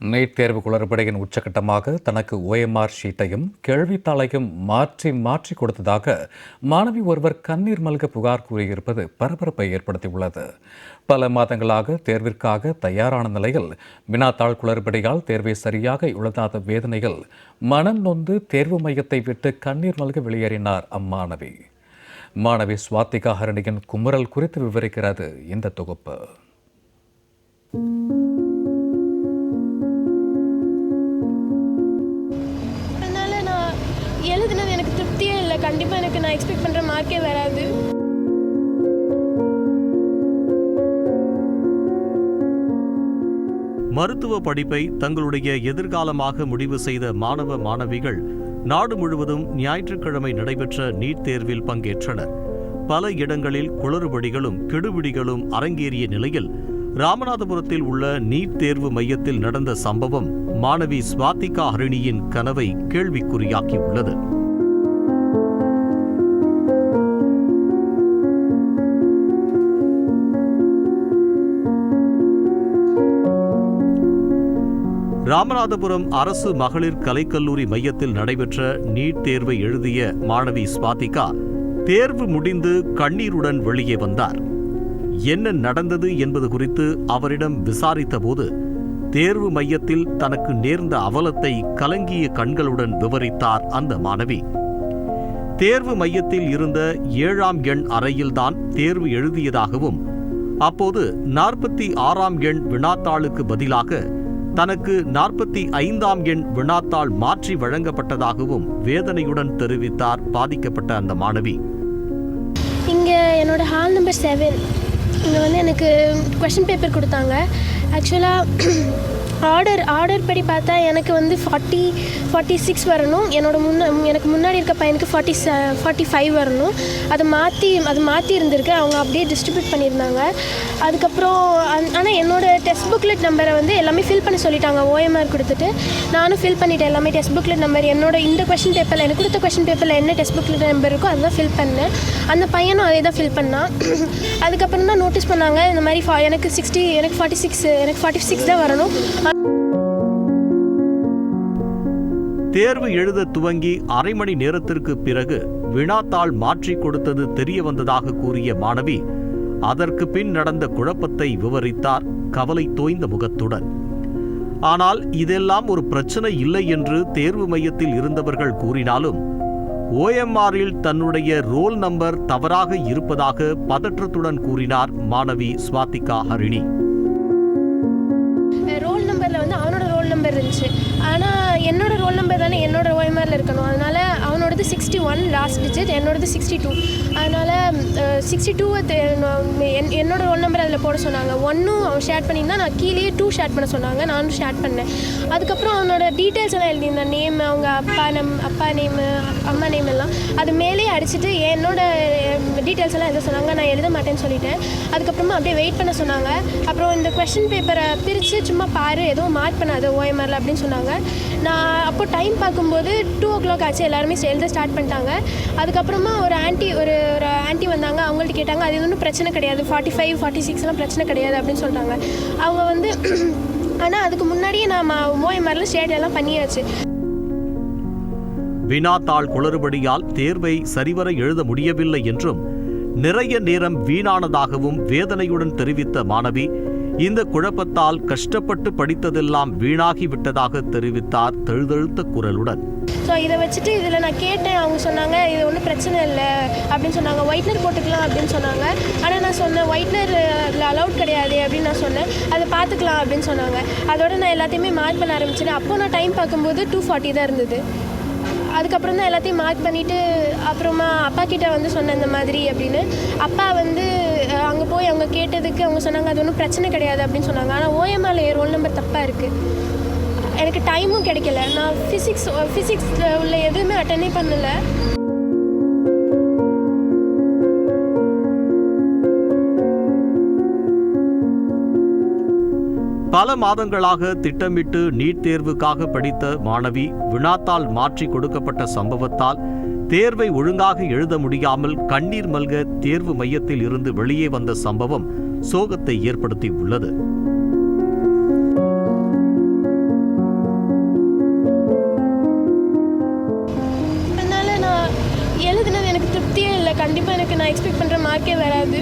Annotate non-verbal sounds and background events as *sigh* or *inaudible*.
NEET தேர்வு குளறுபடியின் உச்சகட்டமாக தனக்கு OMR ஷீட்டையும் கேள்வித்தாளையும் மாற்றி மாற்றி கொடுத்ததாக மாணவி ஒருவர் கண்ணீர் மல்க புகார் கூறியிருப்பது பரபரப்பை ஏற்படுத்தியுள்ளது. பல மாதங்களாக தேர்விற்காக தயாரான நிலையில் வினாத்தாள் குளறுபடியால் தேர்வை சரியாக எழுதாத வேதனையில் மனம் நொந்து தேர்வு மையத்தை விட்டு கண்ணீர் மல்க வெளியேறினார் அம்மாணவி. மாணவி சுவாத்திகா ஹரணியின் குமுறல் குறித்து விவரிக்கிறது இந்த தொகுப்பு. திருப்தியே இல்லை. கண்டிப்பாக எனக்கு நான் எக்ஸ்பெக்ட் பண்ணுற மார்க்கே வராது. மருத்துவ படிப்பை தங்களுடைய எதிர்காலமாக முடிவு செய்த மாணவ மாணவிகள் நாடு முழுவதும் ஞாயிற்றுக்கிழமை நடைபெற்ற நீட் தேர்வில் பங்கேற்றனர். பல இடங்களில் குளறுபடிகளும் கெடுபிடிகளும் அரங்கேறிய நிலையில் ராமநாதபுரத்தில் உள்ள நீட் தேர்வு மையத்தில் நடந்த சம்பவம் மாணவி ஸ்வாதிகா ஹரிணியின் கனவை கேள்விக்குறியாக்கியுள்ளது. ராமநாதபுரம் அரசு மகளிர் கலைக்கல்லூரி மையத்தில் நடைபெற்ற நீட் தேர்வை எழுதிய மாணவி ஸ்வாதிகா தேர்வு முடிந்து கண்ணீருடன் வெளியே வந்தார். என்ன நடந்தது என்பது குறித்து அவரிடம் விசாரித்தபோது தேர்வு மையத்தில் தனக்கு நேர்ந்த அவலத்தை கலங்கிய கண்களுடன் விவரித்தார் அந்த மாணவி. தேர்வு மையத்தில் இருந்த ஏழாம் எண் அறையில்தான் தேர்வு எழுதியதாகவும் அப்போது நாற்பத்தி ஆறாம் எண் வினாத்தாளுக்கு பதிலாக தனக்கு நாற்பத்தி ஐந்தாம் எண் வினாத்தாள் மாற்றி வழங்கப்பட்டதாகவும் வேதனையுடன் தெரிவித்தார் பாதிக்கப்பட்ட அந்த மாணவி. இங்கே என்னோட ஹால் நம்பர் செவன் இங்கே வந்து எனக்கு கொஷின் பேப்பர் கொடுத்தாங்க. ஆக்சுவலாக ஆர்டர் ஆர்டர் படி பார்த்தா எனக்கு வந்து ஃபார்ட்டி ஃபார்ட்டி சிக்ஸ் வரணும். என்னோடய முன்ன எனக்கு முன்னாடி இருக்க பையனுக்கு ஃபார்ட்டி ச ஃபார்ட்டி ஃபைவ் வரணும். அதை மாற்றி அது மாற்றி இருந்திருக்கு. அவங்க அப்படியே டிஸ்ட்ரிபியூட் பண்ணியிருந்தாங்க. அதுக்கப்புறம் ஆனால் என்னோட டெக்ஸ்ட் புக்லெட் நம்பரை வந்து எல்லாமே ஃபில் பண்ண சொல்லிட்டாங்க. ஓஎம்ஆர் கொடுத்துட்டு நானும் ஃபில் பண்ணிட்டேன் எல்லாமே டெக்ஸ்ட் புக்லெட் நம்பர் என்னோட இந்த கொஷின் பேப்பரில் எனக்கு கொடுத்த கொஷின் பேப்பரில் என்ன டெக்ஸ்ட் புக்லெட் நம்பர் இருக்கோ அதுதான் ஃபில் பண்ணேன். அந்த பையனும் அதே தான் ஃபில் பண்ணான். அதுக்கப்புறம் தான் நோட்டீஸ் பண்ணாங்க இந்த மாதிரி ஃபா- எனக்கு சிக்ஸ்டி எனக்கு ஃபார்ட்டி சிக்ஸ் எனக்கு ஃபார்ட்டி சிக்ஸ் தான் வரணும். தேர்வு எழுத துவங்கி அரை மணி நேரத்திற்கு பிறகு வினாத்தாள் மாற்றி கொடுத்தது தெரிய வந்ததாக கூறிய மாணவி அதற்கு பின் நடந்த குழப்பத்தை விவரித்தார் கவலை தோய்ந்த முகத்துடன். ஆனால் இதெல்லாம் ஒரு பிரச்சனை இல்லை என்று தேர்வு மையத்தில் இருந்தவர்கள் கூறினாலும் ஓஎம்ஆரில் தன்னுடைய ரோல் நம்பர் தவறாக இருப்பதாக பதற்றத்துடன் கூறினார் மாணவி ஸ்வாதிகா ஹரிணி. ஆனால் என்னோட ரோல் நம்பர் தானே என்னோட ஓய்மாரில் இருக்கணும். அதனால் அவன் ஒன் லாஸ்ட் டிஜிட் என்னோடது சிக்ஸ்டி டூ அதனால் சிக்ஸ்டி டூவை என்னோட ரோல் நம்பர் அதில் போட சொன்னாங்க. ஒன்றும் அவன் ஷேர் பண்ணியிருந்தா நான் கீழேயே டூ ஷேர் பண்ண சொன்னாங்க. நானும் ஷேர் பண்ணேன். அதுக்கப்புறம் அவனோட டீட்டெயில்ஸ் எல்லாம் எழுதியிருந்தேன். நேம் அவங்க அப்பா நம் அப்பா நேமு அம்மா நேம் எல்லாம். அது மேலேயே அடிச்சுட்டு என்னோட டீட்டெயில்ஸ் எல்லாம் எழுத சொன்னாங்க. நான் எழுத மாட்டேன்னு சொல்லிட்டேன். அதுக்கப்புறமா அப்படியே வெயிட் பண்ண சொன்னாங்க. அப்புறம் இந்த கொஷின் பேப்பரை பிரித்து சும்மா பாரு எதுவும் மார்க் பண்ணாது ஓஎம்ஆரில் அப்படின்னு சொன்னாங்க. நான் அப்போ டைம் பார்க்கும்போது டூ ஓ கிளாக் ஆச்சு. எல்லாருமே எழுத ஸ்டார்ட் பண்ணிட்டாங்க அதுக்கப்புறமா ஒரு ஆன்ட்டி ஒரு ஒரு ஆன்ட்டி வந்தாங்க. அவங்கள்ட்ட கேட்டாங்க அது ஒன்றும் பிரச்சனை கிடையாது. ஃபார்ட்டி ஃபைவ் ஃபார்ட்டி சிக்ஸ்லாம் பிரச்சனை கிடையாது. அப்படின்னு சொல்லிட்டாங்க அவங்க வந்து *clears throat* ஆனால் அதுக்கு முன்னாடியே நான் ஓஎம்ஆரில் ஷேட் எல்லாம் பண்ணியாச்சு. வினாத்தாள் குளறுபடியால் தேர்வை சரிவர எழுத முடியவில்லை என்றும் நிறைய நேரம் வீணானதாகவும் வேதனையுடன் தெரிவித்த மாணவி இந்த குழப்பத்தால் கஷ்டப்பட்டு படித்ததெல்லாம் வீணாகி விட்டதாக தெரிவித்தார் தழுதழுத்த குரலுடன். ஸோ இதை வச்சுட்டு இதில் நான் கேட்டேன். அவங்க சொன்னாங்க இது ஒன்றும் பிரச்சனை இல்லை அப்படின்னு சொன்னாங்க. ஒயிட்னர் போட்டுக்கலாம் அப்படின்னு சொன்னாங்க. ஆனால் நான் சொன்னேன் ஒயிட்னர் அலௌட் கிடையாது அப்படின்னு நான் சொன்னேன். அதை பார்த்துக்கலாம் அப்படின்னு சொன்னாங்க. அதோட நான் எல்லாத்தையுமே மார்க் பண்ண ஆரம்பிச்சேன் அப்போ நான் டைம் பார்க்கும்போது டூ ஃபார்ட்டி தான் இருந்தது. அதுக்கப்புறம் தான் எல்லாத்தையும் மார்க் பண்ணிவிட்டு அப்புறமா அப்பா கிட்டே வந்து சொன்னேன் இந்த மாதிரி அப்படின்னு. அப்பா வந்து அங்கே போய் அவங்க கேட்டதுக்கு அவங்க சொன்னாங்க அது ஒன்றும் பிரச்சனை கிடையாது அப்படின்னு சொன்னாங்க. ஆனால் ஓஎம்ஆர்ல ரோல் நம்பர் தப்பாக இருக்குது எனக்கு டைமும் கிடைக்கல. நான் ஃபிசிக்ஸ் ஃபிசிக்ஸில் உள்ள எதுவுமே அட்டனே பண்ணலை. பல மாதங்களாக திட்டமிட்டு நீட் தேர்வுக்காக படித்த மாணவி வினாத்தால் மாற்றி கொடுக்கப்பட்ட சம்பவத்தால் தேர்வை ஒழுங்காக எழுத முடியாமல் கண்ணீர் மல்க தேர்வு மையத்தில் இருந்து வெளியே வந்த சம்பவம் சோகத்தை ஏற்படுத்தியுள்ளது எழுதுனது எனக்கு திருப்தியே இல்லை. கண்டிப்பாக எனக்கு நான் எக்ஸ்பெக்ட் பண்ணுற மார்க்கே வராது.